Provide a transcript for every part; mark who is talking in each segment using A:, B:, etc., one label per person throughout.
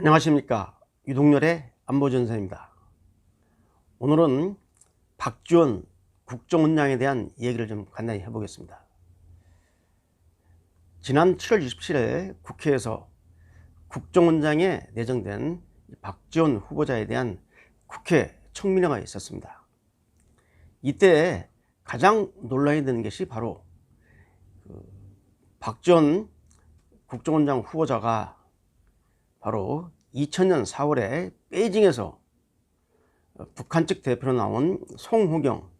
A: 안녕하십니까 유동열의 안보전선입니다. 오늘은 박지원 국정원장에 대한 얘기를 좀 간단히 해보겠습니다. 지난 7월 27일 국회에서 국정원장에 내정된 박지원 후보자에 대한 국회 청문회가 있었습니다. 이때 가장 논란이 되는 것이 바로 그 박지원 국정원장 후보자가 바로 2000년 4월에 베이징에서 북한 측 대표로 나온 송호경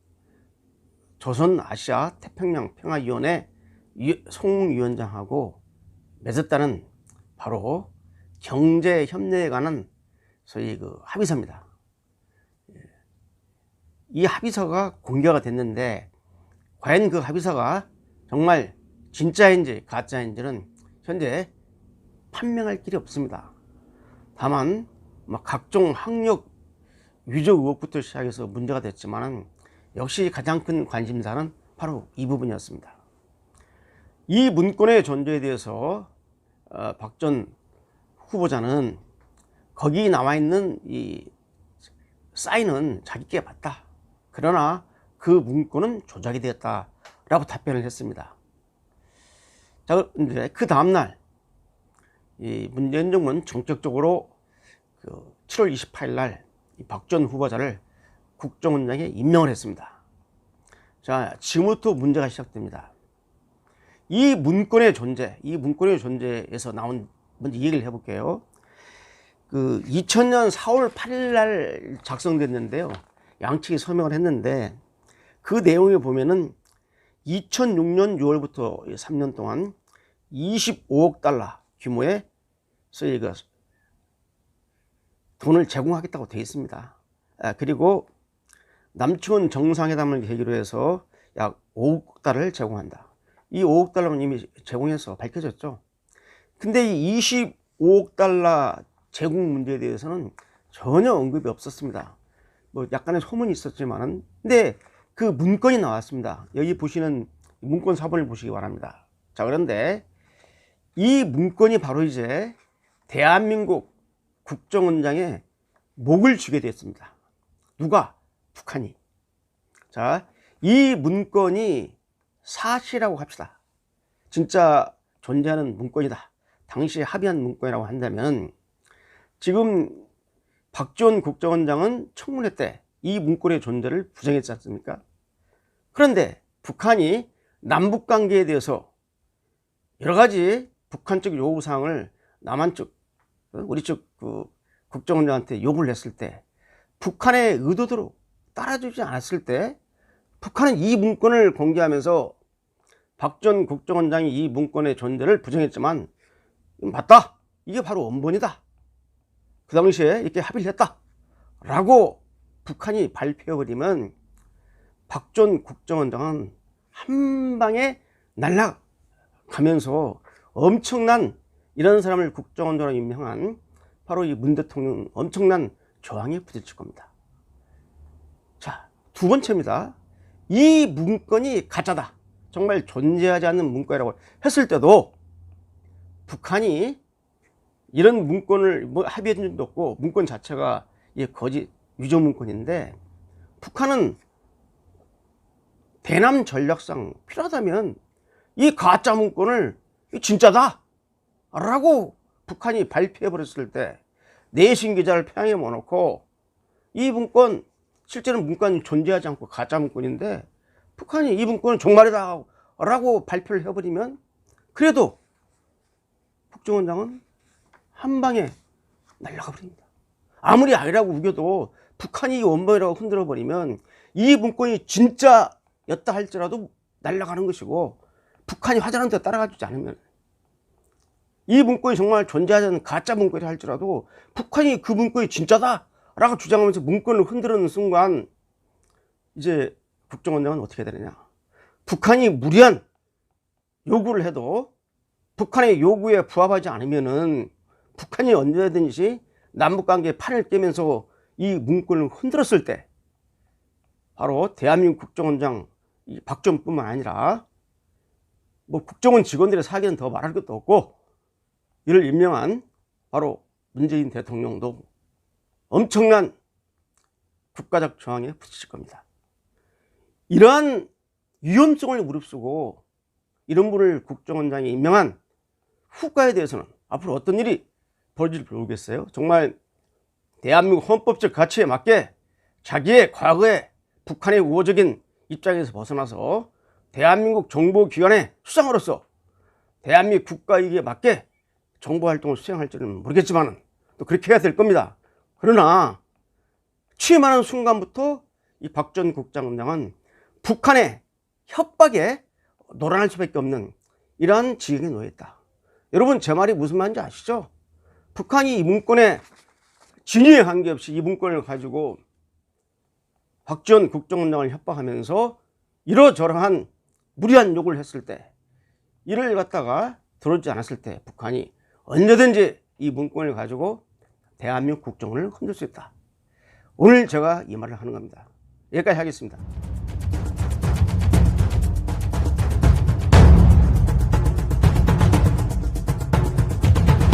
A: 조선 아시아 태평양 평화위원회 송위원장하고 맺었다는 바로 경제 협력에 관한 소위 그 합의서입니다. 이 합의서가 공개가 됐는데 과연 그 합의서가 정말 진짜인지 가짜인지는 현재 판명할 길이 없습니다. 다만 뭐 각종 학력 위조 의혹부터 시작해서 문제가 됐지만 역시 가장 큰 관심사는 바로 이 부분이었습니다. 이 문건의 존재에 대해서 어, 박전 후보자는 거기 나와 있는 이 사인은 자기께 맞다. 그러나 그 문건은 조작이 되었다 라고 답변을 했습니다. 자, 그 다음날 이 문재인 정부는 정책적으로 그 7월 28일 날 박 전 후보자를 국정원장에 임명을 했습니다. 자, 지금부터 문제가 시작됩니다. 이 문건의 존재, 이 문건의 존재에서 나온 먼저 얘기를 해볼게요. 그 2000년 4월 8일 날 작성됐는데요. 양측이 서명을 했는데 그 내용에 보면은 2006년 6월부터 3년 동안 25억 달러 규모의 돈을 제공하겠다고 되어 있습니다. 아, 그리고 남측은 정상회담을 계기로 해서 약 5억 달러를 제공한다. 이 5억 달러는 이미 제공해서 밝혀졌죠. 근데 이 25억 달러 제공 문제에 대해서는 전혀 언급이 없었습니다. 뭐 약간의 소문이 있었지만은 근데 그 문건이 나왔습니다. 여기 보시는 문건 사본을 보시기 바랍니다. 자, 그런데 이 문건이 바로 이제 대한민국 국정원장의 목을 쥐게 됐습니다. 누가? 북한이. 자, 이 문건이 사실이라고 합시다. 진짜 존재하는 문건이다. 당시에 합의한 문건이라고 한다면 지금 박지원 국정원장은 청문회 때 이 문건의 존재를 부정했지 않습니까? 그런데 북한이 남북 관계에 대해서 여러 가지 북한 측 요구 사항을 남한 측 우리 측그 국정원장한테 요구를 했을 때 북한의 의도대로 따라주지 않았을 때 북한은 이 문건을 공개하면서 박 전 국정원장이 이 문건의 존재를 부정했지만 맞다. 이게 바로 원본이다. 그 당시에 이렇게 합의를 했다. 라고 북한이 발표해버리면 박 전 국정원장은 한 방에 날아가면서 엄청난 이런 사람을 국정원장으로 임명한 바로 이 문 대통령 엄청난 저항에 부딪힐 겁니다. 자, 두 번째입니다. 이 문건이 가짜다. 정말 존재하지 않는 문건이라고 했을 때도 북한이 이런 문건을 뭐 합의해 준 적도 없고 문건 자체가 이 거짓 위조 문건인데 북한은 대남 전략상 필요하다면 이 가짜 문건을 진짜다 라고 북한이 발표해 버렸을 때 내신 기자를 평양에 모아놓고 이 문건 실제는 문건이 존재하지 않고 가짜 문건인데 북한이 이 문건은 종말이다 라고 발표를 해버리면 그래도 국정원장은 한 방에 날라가 버립니다. 아무리 아니라고 우겨도 북한이 원본이라고 흔들어 버리면 이 문건이 진짜였다 할지라도 날라가는 것이고 북한이 화자는 데 따라가 주지 않으면 이 문건이 정말 존재하지 않는 가짜 문건이 할지라도 북한이 그 문건이 진짜다 라고 주장하면서 문건을 흔들는 순간 이제 국정원장은 어떻게 되느냐. 북한이 무리한 요구를 해도 북한의 요구에 부합하지 않으면은 북한이 언제든지 남북관계에 판을 깨면서 이 문건을 흔들었을 때 바로 대한민국 국정원장 박정뿐만 아니라 뭐 국정원 직원들의 사기는 더 말할 것도 없고 이를 임명한 바로 문재인 대통령도 엄청난 국가적 저항에 부딪힐 겁니다. 이러한 위험성을 무릅쓰고 이런 분을 국정원장에 임명한 후과에 대해서는 앞으로 어떤 일이 벌어질지 모르겠어요. 정말 대한민국 헌법적 가치에 맞게 자기의 과거에 북한의 우호적인 입장에서 벗어나서 대한민국 정보기관의 수장으로서 대한민국 국가이익에 맞게 정보 활동을 수행할지는 모르겠지만 또 그렇게 해야 될 겁니다. 그러나 취임하는 순간부터 이 박 전 국장장은 북한의 협박에 노란할 수밖에 없는 이러한 지경에 놓여 있다. 여러분 제 말이 무슨 말인지 아시죠? 북한이 이 문건에 진위에 관계없이 이 문건을 가지고 박지원 국정원장을 협박하면서 이러저러한 무리한 욕을 했을 때 이를 갖다가 들어주지 않았을 때 북한이 언제든지 이 문건을 가지고 대한민국 국정을 흔들 수 있다. 오늘 제가 이 말을 하는 겁니다. 여기까지 하겠습니다.